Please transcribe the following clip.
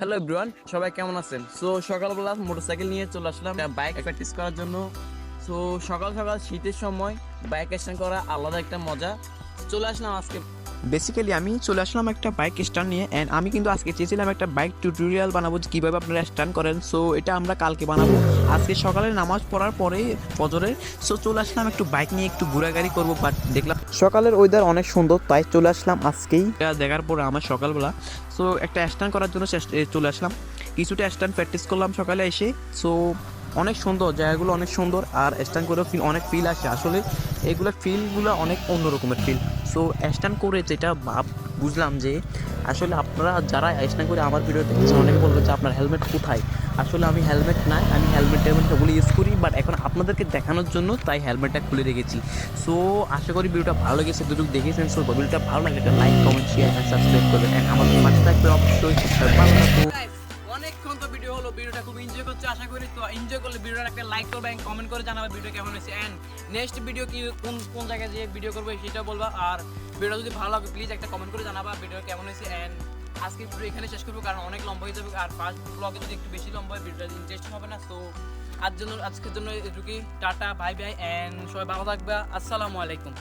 Hello ব্রুয়ান সবাই কেমন আছেন? সো সকালবেলা মোটরসাইকেল নিয়ে চলে আসলাম। বাইক প্র্যাকটিস করার জন্য। সো সকাল সকাল শীতের সময় বাইক অ্যাকশন করা আলাদা একটা মজা। চলে আসলাম আজকে বেসিক্যালি আমি চলে আসলাম একটা বাইক স্ট্যান্ড নিয়ে অ্যান্ড আমি কিন্তু আজকে চেয়েছিলাম একটা বাইক টিউটোরিয়াল বানাবো যে কীভাবে আপনারা স্ট্যান্ড করেন। সো এটা আমরা কালকে বানাবো। আজকে সকালে নামাজ পড়ার পরে ফজরে সো চলে আসলাম একটু বাইক নিয়ে একটু ঘোরাঘুরি করব বাট দেখলাম সকালের ওয়েদার অনেক সুন্দর তাই চলে আসলাম আজকেই। এটা দেখার পরে আমার সকালবেলা। সো একটা স্ট্যান্ড করার জন্য চেষ্টা- চলে আসলাম। কিছুটা স্ট্যান্ড প্র্যাকটিস করলাম সকালে এসে। সো অনেক সুন্দর, জায়গাগুলো অনেক সুন্দর আর স্ট্যান্ড করে ফিল অনেক ফিল আসে। আসলে এগুলো ফিলগুলো অনেক অন্য রকমের ফিল সো স্ট্যান্ড করে যেটা ভাব, বুঝলাম যে আসলে আপনারা যারা স্ট্যান্ড করে আমার ভিডিও দেখছেন অনেকে বলবেন যে আপনার হেলমেট কোথায়? আসলে আমি হেলমেট নাই, আমি হেলমেট টেলমেট সবগুলো ইউজ করি বাট এখন আপনাদেরকে দেখানোর জন্য তাই হেলমেটটা খুলে রেখেছি। সো আশা করি ভিডিওটা ভালো লেগেছে, দুটো দেখেছেন। সো ভিডিওটা ভালো লাগে একটা like comment share and subscribe করবেন। অ্যান্ড আমাদের থাকবে অবশ্যই হলো, ভিডিওটা খুব এনজয় করছে, আশা করি তো এনজয় করলে ভিডিওটা একটা লাইক করবে কমেন্ট করে জানাবে ভিডিও কেমন হয়েছে। অ্যান্ড নেক্সট ভিডিও কি, কোন কোন জায়গায় যে ভিডিও করবে সেটা বলবা। আর ভিডিও যদি ভালো লাগে প্লিজ একটা কমেন্ট করে জানাবা ভিডিও কেমন হয়েছে। অ্যান্ড আজকে ভিডিও এখানে শেষ করব, কারণ অনেক লম্বা হয়ে যাবে। আর ফার্স্ট ব্লগে যদি একটু বেশি লম্বা হয়, ভিডিওটা ইন্টারেস্টিং হবে না। তো আজ জন্য, আজকের জন্য এটুকুই। টাটা বাই বাই অ্যান্ড সবাই ভালো থাকবে। আসসালামু আলাইকুম।